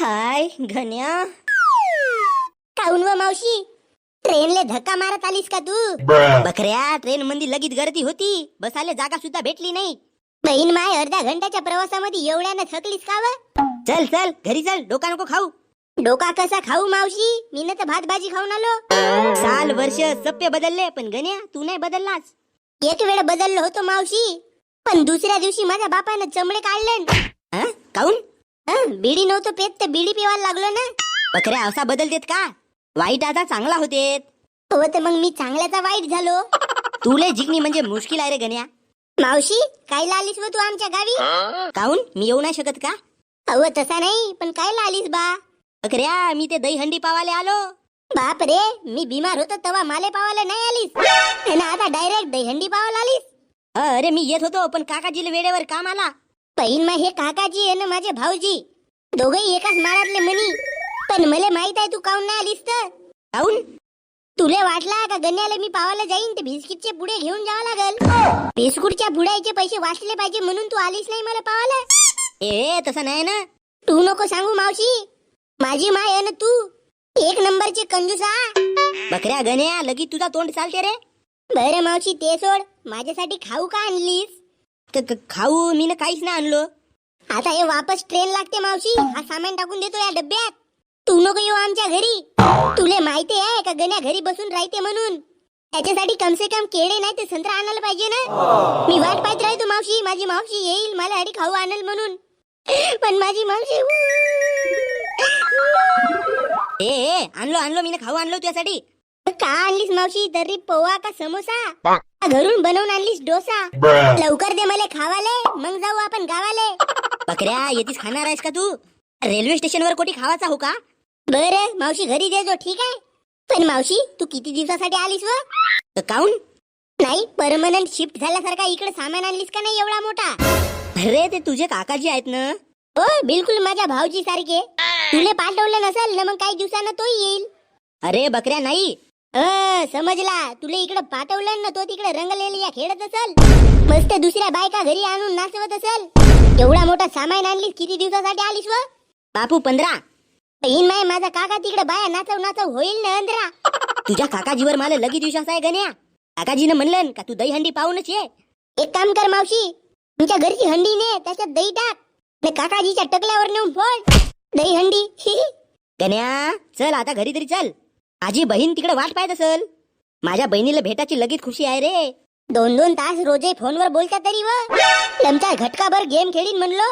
हाय घन्या. काऊन व मावशी? ट्रेनले धक्का मारत आलीस का तू? बकऱ्या ट्रेन मध्ये लगेच गर्दी होती. बसायला जागा सुद्धा भेटली नाही. बहीण माय अर्ध्या घंट्याच्या प्रवासामध्ये एवढ्यानं थकलीस का व? चल चल घरी चल डोका नको खाऊ. डोका कसा खाऊ मावशी? मी तर भात भाजी खाऊन आलो. साल वर्ष सप्पे बदलले पण गण्या तू नाही बदललास. एक वेळ बदललो होतो मावशी. पण दुसऱ्या दिवशी माझ्या बापानं चमडे काढले न. हं? काऊन? हं, बिडी नव्हतं पेत तर बिडी पिवायला लागलो ना. बकऱ्या असा बदलतेत का? वाईट आता चांगला होते हो तर मग मी चांगल्याचा वाईट झालो. तुले जिंकणी म्हणजे मुश्किल आहे रे गण्या. मावशी कायला आलीस व तू आमच्या गावी? काहून? मी येऊ नाही शकत का? अव तसा नाही पण कायला आलीस बा? बकऱ्या मी ते दही हंडी पावाले आलो. बाप रे मी बिमार होतो तेव्हा माले पावायला नाही आलीस. आणि आता डायरेक्ट दहीहंडी पावाला आलीस. अरे मी येत होतो पण काकाजीला वेळेवर काम आला पहिन मा हे काकाजी आहे ना माझे भाऊजी. दोघही एकाच माळातले म्हणी पण मला माहीत आहे तू काऊन नाही आलीस तर? काऊन? तुले वाटला का गण्याला मी पावायला जाईन ते बिस्किटचे पुढे घेऊन जावं लागल? बिस्कुटच्या पुड्याचे पैसे वाचले पाहिजे म्हणून तू आलीस नाही मला पावायला ए तसं नाही ना. तू नको सांगू मावशी. माझी माय आहे ना तू. एक नंबरचे कंजूसा. बकऱ्या गण्या लगी तुझा तोंड चालते रे. बरं मावशी ते सोड. माझ्यासाठी खाऊ का आणलीस? क- क- खाऊ मी ना काहीच नाही आणलो. आता हे वापस ट्रेन लागते मावशी. हा सामान टाकून देतो या डब्यात. तू नको येऊ आमच्या घरी. तुले माहिती आहे का गण्या घरी बसून राहते म्हणून? त्याच्यासाठी कम से कम केळे नाही ते संत्रा आणायला पाहिजे ना? मी वाट पाहत राहतो मावशी. माझी मावशी येईल मला हरी खाऊ आणल म्हणून. पण माझी मावशी ए ए आणलो आणलो मी ना खाऊ आणलो तुझ्यासाठी. का आणलीस मावशी? तरी पोहा का समोसा? घरून बनवून आणलीस डोसा. लवकर दे मला खावाले मग जाऊ आपण गावाले. बकऱ्या येतीस खाणार आहेस का तू? रेल्वे स्टेशनवर कोठी खावाचा हो का? बरं मावशी घरी दे जो ठीक आहे. पण मावशी तू किती दिवसासाठी आलीस व? काऊन? नाही परमनंट शिफ्ट झाल्यासारखा इकडे सामान आणलीस का नाही एवढा मोठा? अरे ते तुझे काकाजी आहेत ना? हो बिलकुल माझ्या भाऊजी सारखे. तुले पाठवलं नसेल ना मग काही दिवसानं तो येईल. अरे बकऱ्या नाही. समजला. तुला इकडे पाठवलं ना तो तिकडे रंगलेली या खेळत असल. मस्त दुसऱ्या बायका घरी आणून नाचवत असल. एवढा मोठा सामान आणलीस किती दिवसासाठी आलीस व? बापू पंधरा. बहीण माय माझा काका तिकडे बाया नाचव नाचव होईल ना अंधरा. तुझ्या काकाजीवर मला लगेच विश्वास आहे गण्या काकाजीनं म्हणलं का तू दही हंडी पाहूनच ये? एक काम कर मावशी तुमच्या घरची हंडी ने त्याच्यात दही टाक. काकाजीच्या टकल्यावर नेऊन फोड. दही हंडी गण्या चल आता घरी तरी चल. माझी बहीण तिकडे वाट पाहत असल. माझ्या बहिणीला भेटायची लगेच खुशी आहे रे. दोन दोन तास रोजे फोनवर बोलता तरी व. लमचा घटकाभर गेम खेळीन म्हणलो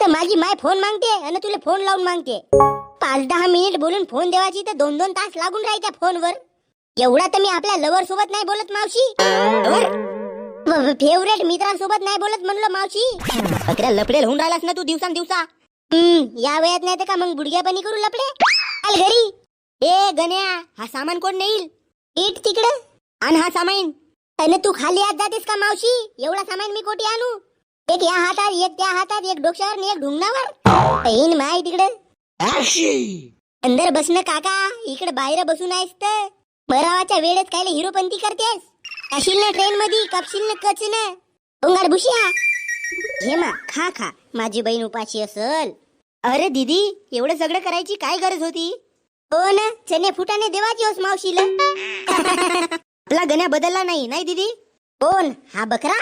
तर माझी माय फोन मागते आणि तुला फोन लावून मागते. पाच दहा मिनिट बोलून फोन देवाची तर दोन दोन तास लागून राहायच्या फोनवर. एवढा तर मी आपल्या लवर सोबत नाही बोलत मावशी. फेवरेट मित्रांसोबत नाही बोलत म्हणलो मावशी. लपडेल होऊन राहिलास ना तू दिवसान दिवसा हम्म या वयात नाही तर का मग बुडग्यापणी करू लपडे? घरी. ए गण्या हा सामान कोण नेईल? इट तिकडं. आण हा सामान. आणि तू खाली आत जातेस का मावशी? एवढा सामान मी कोठी आणू? एक या हातात एक त्या हातात एक डोक्यावर आणि एक ढुंगणावर. बहीण माय तिकडे. अंदर बसणं काका. इकडे बाहेर बसून आहेस तर. मरावाच्या वेळेत कायले हिरोपंती करतेस? अशील ना ट्रेन मध्ये कपशील ना कच ना. डोंगर भुशिया. घे मा खा खा. माझी बहीण उपाशी असल. अरे दीदी एवढं सगळं करायची काय गरज होती? हो ना चने फुटाने देवाची होस मावशीला आपला गण्या बदलला नाही नाही दीदी कोण हा बकरा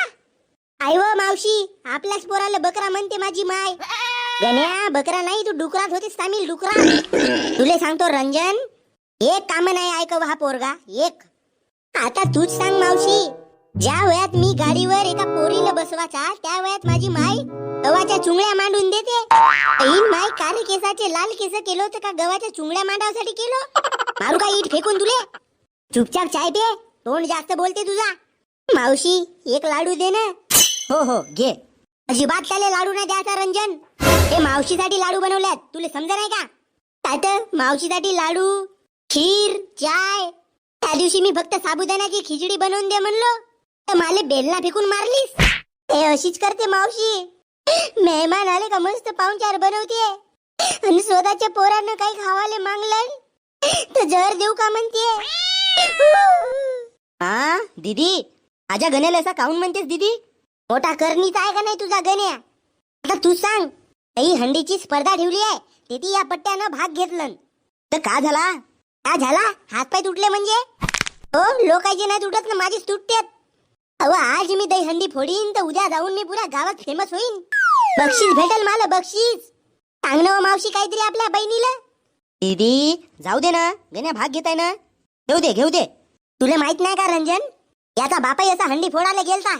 आई व मावशी आपल्याच पोराला बकरा म्हणते माझी माय गण्या बकरा नाही तू डुकरात होतीस तामिल डुकरा तुले सांगतो रंजन एक काम नाही ऐकव हा पोरगा एक आता तूच सांग मावशी ज्या वयात मी गाडीवर एका पोरीला बसवाचा त्या वयात माझी माय गव्हाच्या चुंगड्या मांडून देते. बहीण माय कारे केसाचे लाल केस केलं होतं का गव्हाच्या चुंगड्या मांडावसाठी केलं? मारू का ईट फेकून तुले? चुपचाप चाय पे तोंड जास्त बोलते तुझा. मावशी एक लाडू दे ना. हो हो घे. अजिबात त्याला लाडू नाही द्यायचा रंजन. हे मावशीसाठी लाडू बनवल्यात तुला समजा नाही का? तात मावशीसाठी लाडू खीर चाय. त्या दिवशी मी फक्त साबुदाण्याची खिचडी बनवून दे म्हणलो. माले बेलना फेकून मारलीस. हे अशीच करते मावशी. मेहमान आले का मस्त पाहुणचार बनवते. आणि स्वतःच्या पोरानं काही खावाले मागलं तर जहर देऊ का म्हणते. हा दीदी माझ्या गण्याला असा काऊन म्हणतेस दीदी? मोठा करणीचा आहे का नाही तुझा गण्या? आता तू सांग काही हंडीची स्पर्धा ठेवली आहे तिथे या पट्ट्यानं भाग घेतलं तर का झाला? का झाला? हातपाय तुटले म्हणजे? हो लोकांचे नाही तुटत ना माझीच तुटतात. अहो आज मी दही हंडी फोडीन तर उद्या जाऊन मी पुऱ्या गावात फेमस होईन. बक्षीस भेटल मला बक्षीस. सांग ना हो मावशी काहीतरी आपल्या बहिणीला. दीदी जाऊ दे ना गण्या भाग घेताय ना. घेऊ दे घेऊ दे. तुला माहीत नाही का रंजन? याचा बापाही असा हंडी फोडायला गेलता.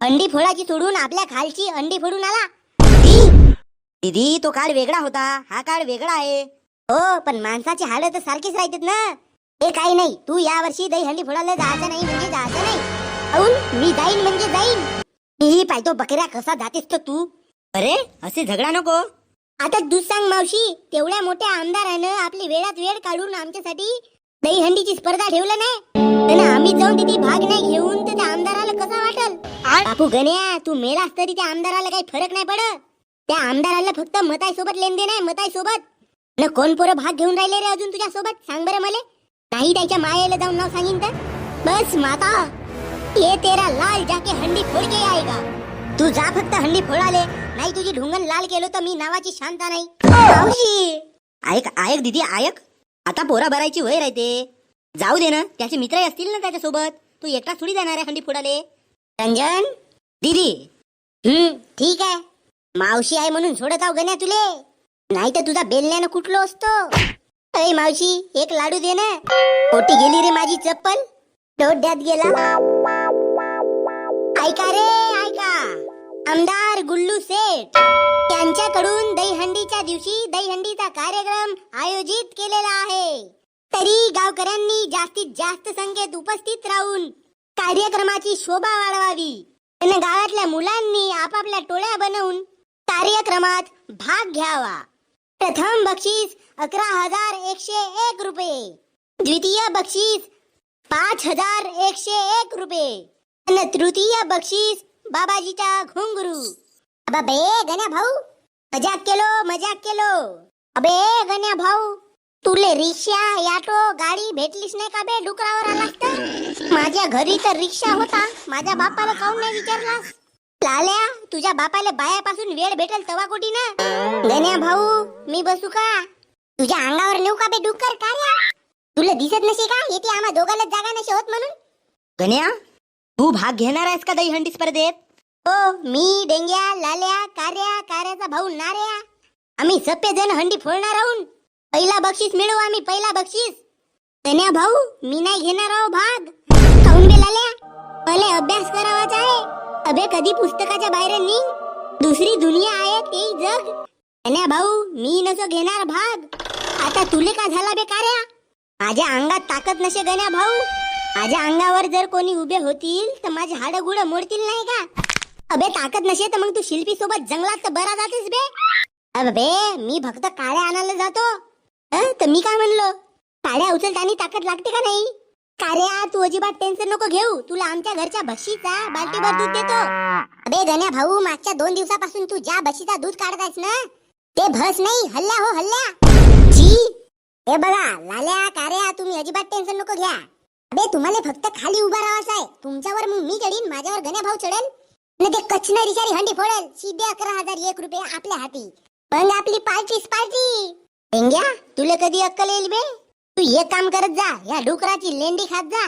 हंडी फोडाची सोडून आपल्या खालची अंडी फोडून आला. दीदी तो काळ वेगळा होता. हा काळ वेगळा आहे. हो पण माणसाची हाड तर सारखीच राहतात ना. हे काही नाही तू या वर्षी दही हंडी फोडायला जायचं नाही म्हणजे जायचं नाही. अहून मी जाईन म्हणजे जाईन. मीही पाहतो बकऱ्या कसा जातेस तर तू. अरे असे झगडा नको. आता तू सांग मावशी तेवढ्या मोठ्या आमदारानं आपली वेळात वेळ काढून आमच्यासाठी दही हंडीची स्पर्धा ठेवलं नाही. तर ना आम्ही जाऊन तिथे भाग नाही घेऊन तर त्या आमदाराला कसा वाटल? बापू गण्या तू मेलास तरी त्या आमदाराला काही फरक नाही पडत. त्या आमदाराला फक्त मताई सोबत लेनदेन आहे मताई सोबत न कोण पोरं भाग घेऊन राहिले रे अजून तुझ्या सोबत सांग बरं मला. नाही त्याच्या मायेला जाऊन नाव सांगीन तर. बस माता. ये तेरा लाल जाके हंडी फोड के आएगा। तू जा फक्त हंडी फोडाले नाही तुझी ढुंगण लाल केलो तर मी नावाची शांता नाही। मावशी! ऐक ऐक दीदी ऐक आता पोरा भरायची वय राहते। जाऊ दे ना त्याचे मित्रही असतील ना त्याच्यासोबत। तू एकटा थोडी जाणार आहे हंडी फोडाले। रंजन! दीदी! हम्म ठीक आहे। मावशी आहे म्हणून सोडत आहो गण्या तुले। नाही तर तुझा बेलण्यानं कुठलो असतो। अरे मावशी एक लाडू दे ना। पोटी गेली रे माझी चप्पल। डोड्यात गेला। ऐका रे ऐका. आमदार गुल्लू सेठ त्यांच्याकडून दहीहंडीच्या दिवशी दहीहंडीचा कार्यक्रम आयोजित केलेला आहे. तरी गावकऱ्यांनी जास्तीत जास्त संख्येत उपस्थित राहून कार्यक्रमाची शोभा वाढवावी. आणि गावातल्या मुलांनी आपापल्या टोळ्या बनवून कार्यक्रमात भाग घ्यावा. प्रथम बक्षीस अकरा हजार एकशे एक रुपये. द्वितीय बक्षीस पाच हजार एकशे एक रुपये. आणि तृतीय बक्षीस बाबाजीचा घुंगरू अबे गण्या भाऊ मजाक केलो मजाक केलो अबे गण्या भाऊ तुले रिक्षा याटो गाडी भेटलीस नाही का बे डुकरावर आलास तर माझ्या घरी तर रिक्षा होता माझ्या बापाला काऊन नाही विचारलास लाल्या तुझ्या बापाला बायापासून वेळ भेटेल तवा कोटी ना गण्या भाऊ मी बसू का तुझ्या अंगावर नेऊ का बे डुकर कार्या तुला दिसत नसे का येते आम्हा दोघांना जागा नसे होत म्हणून गण्या तू भाग घेणार आहेस का दही हंडी स्पर्धेत? हो मी डेंग्या लाल्या कार्या कार्याचा भाऊ नार्या आम्ही सप्पे जण हंडी फोडणार आहोत. पहिला बक्षीस मिळवू आम्ही पहिला बक्षीस. गण्या भाऊ मी नाही घेणार आहो भाग. काऊन बे लाल्या. पहिले अभ्यास करावाचा आहे. अबे कधी पुस्तकाच्या बाहेर निघ. दुसरी दुनिया आहे ते जग. गण्या भाऊ मी नसो घेणार भाग. आता तुले का झाला बे कार्या माझ्या अंगात ताकद नसे गण्या भाऊ. माझ्या अंगावर जर कोणी उभे होतील तर माझे हाड गुड मोडतील नाही का? अबे ताकद नसे तर मग तू शिल्पी सोबत जंगलात तर बरा जातेस बे. अबे मी फक्त काळ्या आणायला जातो. अं, तर मी काय म्हणलो? काळ्या उचलताना ताकद लागते का नाही? कार्या तू अजिबात टेन्शन नको घेऊ. तुला आमच्या घरच्या म्हशीचा बाल्टीभर दूध देतो. अबे गण्या भाऊ मागच्या दोन दिवसापासून तू ज्या म्हशीचा दूध काढतायस ना ते भस नाही. हल्ल्या हो हल्ल्या. जी हे बघा लाल्या कार्या तुम्ही अजिबात टेन्शन नको घ्या. अबे तुम्हाला फक्त खाली उभा राहायचं आहे. तुमच्यावर मग मी चढीन माझ्यावर गण्या भाऊ चढेल. ते कचना रिचारी हंडी फोडेल. सीधे अकरा हजार एक रुपये आपल्या हाती. पण आपली पार्टीच पार्टी पेंग्या तुला कधी अक्कल येईल बे? तू एक काम करत जा या डुकराची लेंडी खात जा.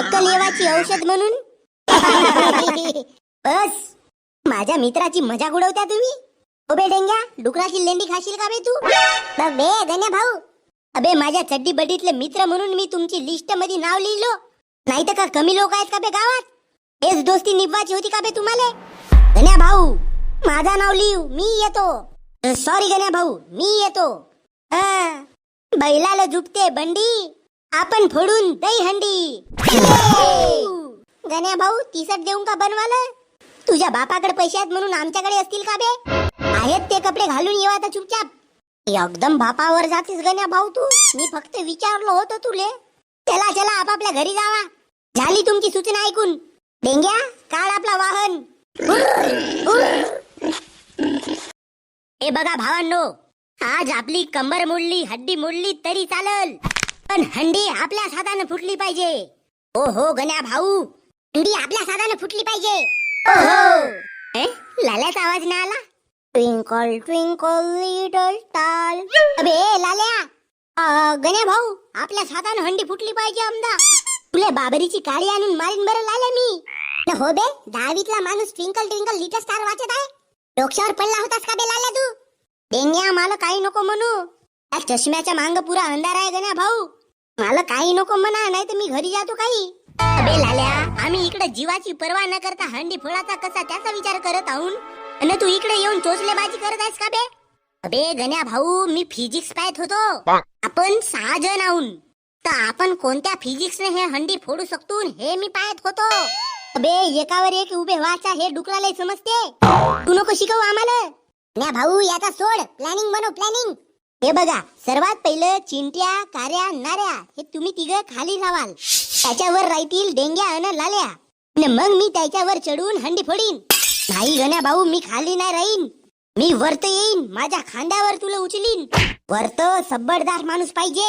अक्कल येवाची औषध म्हणून. बस. माझ्या मित्राची मजा उडवत्या तुम्ही? ओ बे डेंग्या डुकराची लेंडी खाशील का बे तू? बे गण्या भाऊ. अबे माझ्या चड्डी बड्डीतले मित्र म्हणून मी तुमची लिस्टमध्ये नाव लिहिलो. नाही तर का कमी लोक आहेत का बे गावात? हेच दोस्ती निभवायची होती का बे तुम्हाला? गण्या भाऊ माझा नाव लिहू मी येतो. सॉरी गण्या भाऊ मी येतो. बैलाला झुपते बंडी आपण फोडून दही हंडी. गण्या भाऊ तिसट देऊन का बनवाला? तुझ्या बापाकडे पैसे आहेत म्हणून आमच्याकडे असतील का बे? आहेत ते कपडे घालून येवा आता चुपचाप. एकदम बापावर जातीस गण्या भाऊ तू. मी फक्त विचारलो होतो तुले. चला चला आपापल्या घरी जावा. झाली तुमची सूचना ऐकून. डेंग्या काढ आपला वाहन. हे बघा भावांनो आज आपली कंबर मोडली हड्डी मोडली तरी चालल. पण हंडी आपल्या साधानं फुटली पाहिजे. ओ हो गण्या भाऊ हंडी आपल्या साधानं फुटली पाहिजे. ओ हो लाल्याचा आवाज नाही आला? ट्विंकल ट्विंकल लिटल स्टार अबे लाल्या. गण्या भाऊ आपल्या हातानं हंडी फुटली पाहिजे आमदा. तुला बाबरीची काळी आणून मारीन बरं लाल्या मी. हो बे दहावीतला माणूस ट्विंकल ट्विंकल लिटल स्टार वाचत आहे. डोक्यावर पडला होतास का बे लाल्या तू? डेंग्या मला काही नको म्हणू. त्या चष्म्याच्या मांग पुरा अंधार आहे गण्या भाऊ. मला काही नको म्हणा नाही तर मी घरी जातो काही. अबे लाल्या आम्ही इकडे जीवाची पर्वा न करता हंडी फोडाचा कसा त्याचा विचार करत आहोत आणि तू इकडे येऊन चोचलेबाजी करत आहेस का बे? अबे गण्या भाऊ मी फिजिक्स पाहत होतो. आपण सहा जण आहोत. तर आपण कोणत्या फिजिक्सने हे हंडी फोडू शकतो हे मी पाहत होतो. अबे एकावर एक उभे व्हायचा हे डुकराला समजते. तू नको शिकवू आम्हाला. गण्या भाऊ याचा सोड. प्लॅनिंग बनव प्लॅनिंग हे बघा सर्वात पहिलं चिंट्या कार्या नाऱ्या हे तुम्ही तिघ खाली रावाल त्याच्यावर राहतील डेंग्या अन लाल्या. न मग मी त्याच्यावर चढून हंडी फोडीन. नाही गण्या भाऊ मी खाली नाही राहीन. मी वरत येईन माझ्या खांद्यावर तुला उचलीन. वरत सबडदार माणूस पाहिजे.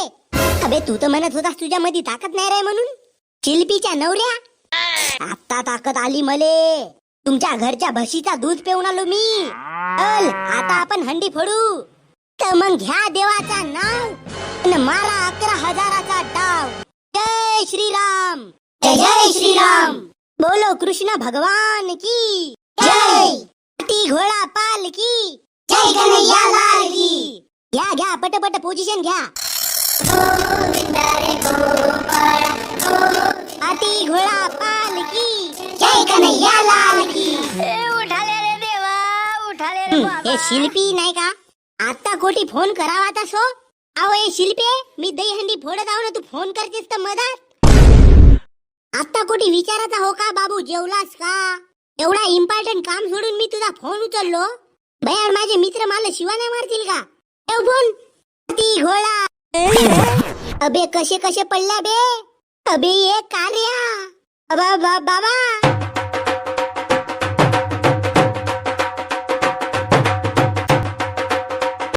अबे तू तर म्हणत होतास तुझ्या मध्ये ताकद नाही रे म्हणून. शिल्पीच्या नवऱ्या. आता ताकद आली मले. तुमच्या घरच्या म्हशीचा दूध पिऊन आलो मी. चल आता आपण हंडी फोडू. तर मग घ्या देवाचा नाव मारा अकरा हजाराचा डाव. जय श्रीराम. जय जय श्रीराम. बोलो कृष्ण भगवान की. ती घोडा पाल की जय कन्हैया लाल की घ्या घ्या पटपट पोझिशन घ्या. हाती घोडा पाल की जय कन्हैया लाल की उठाले रे देवा उठाले हं, हे शिल्पी नाही का? आता कोठी फोन करावा आता सो? अहो हे शिल्पे मी दहीहंडी फोडत आहो ना तू फोन करतेस तर मधात आता कोठी विचारायचा हो का बाबू जेवलास का? एवढा इम्पॉर्टंट काम सोडून मी तुझा फोन उचललो? बयार माझे मित्र मला शिवाने मारतील का? ठेव फोन ती घोडा अबे कसे कसे पडल्या बे? अबे ये कार्या अबा बा- बाबा.